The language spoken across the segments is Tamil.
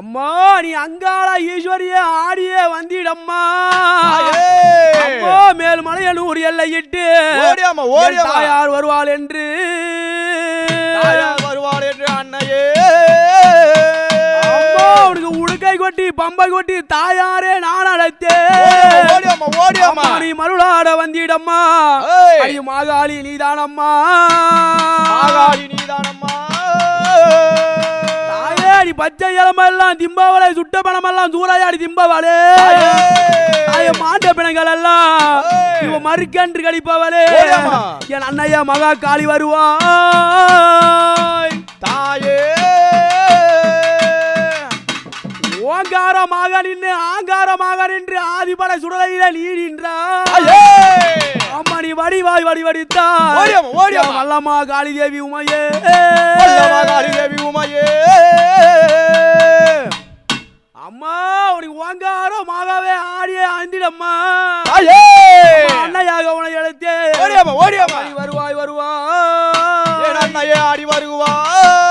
அம்மா நீ அங்காள ஈஸ்வரிய ஆடியே வந்திடம்மா. அம்மா மேல் மலையனூர் எல்லையிட்டு தாயார் வருவாள் என்று. வருவாள் என்று அன்னையே. அம்மா உனக்கு உடுக்கை கொட்டி பம்பை கொட்டி தாயாரே நான் அழைத்தேன். நீ மருளாட வந்திடம்மா. மாகாளி நீதானம்மா. ஆகாடி நீதானம்மா. நீ பச்சை இளமெல்லாம் திம்பவளை சுட்ட பணமெல்லாம் சூறையாடி திம்பவளே. மாட்ட பிணங்கள் எல்லாம் ஏய். இவ மறுக்கன்று கழிப்பவளே. என் அண்ணையா மகா காளி வருவாய். தாயே! ஓங்காரமாக நின்று ஆங்காரமாக நின்று ஆதிபட சுடலையில நீ நின்றாய் தாயே அம்மா நீ வடிவாய் வடி வடித்தா ஓடியாம்மா, ஓடியாம்மா. வல்லம்மா காளி தேவி உமையே. வல்லமகாரி தேவி உமையே. அம்மா உனக்கு ஓங்காரமாகவே ஆடியே ஆண்டிடம்மா தாயே அன்னையாக உனை எடுத்தே ஓடியாமா ஓடியாமா நீ வருவாய் என் வருவாய் அன்னையே ஆடி வருவாய்?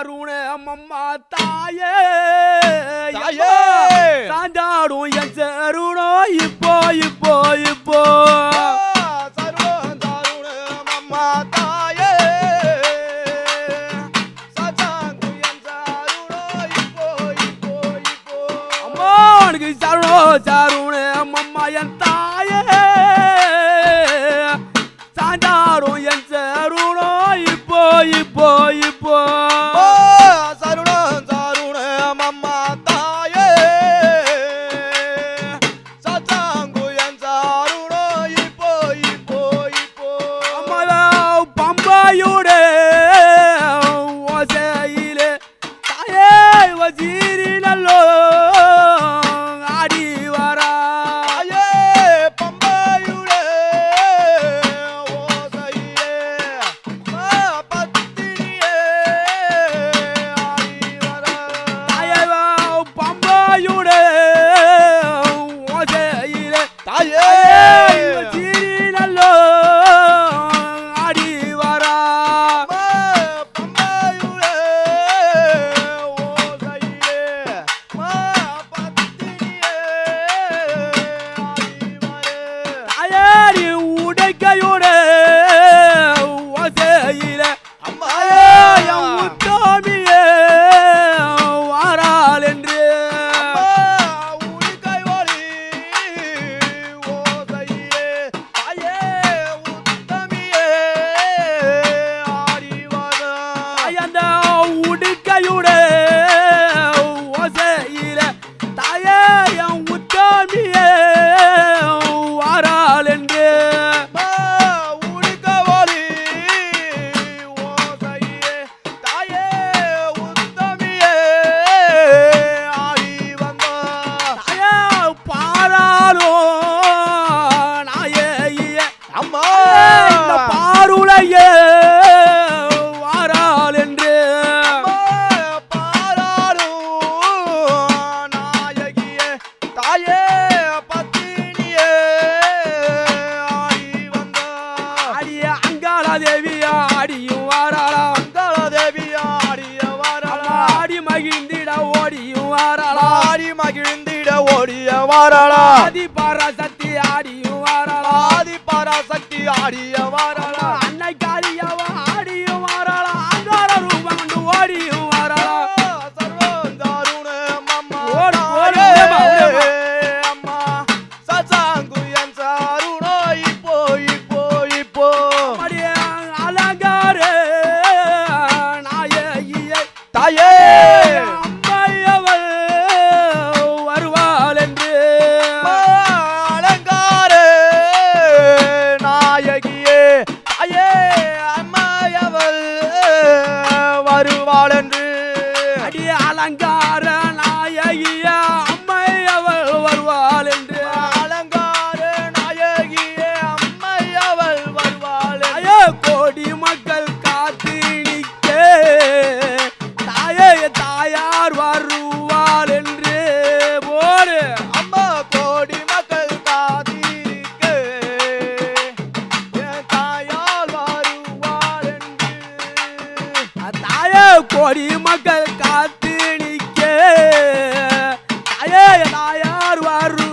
சாருணே அம்மம்மா தாயே. சாஞ்சாடும் என் சருணம் இப்போ இப்போ இப்போ. சருணம் சாருணே அம்மம்மா என் தாயே. சாஞ்சாடும் என் சருணம் இப்போ இப்போ இப்போ. தேவி ஆடியும் வாராளா தேவி ஆடிய வரலா ஆடி மகிழ்ந்திட ஓடியும் வாராளா ஆடி மகிழ்ந்திட ஓடிய வரலா ஆதி பராசக்தி ஆடியும் வாராளா ஆதி பராசக்தி ஆடிய வரலா para Caruaru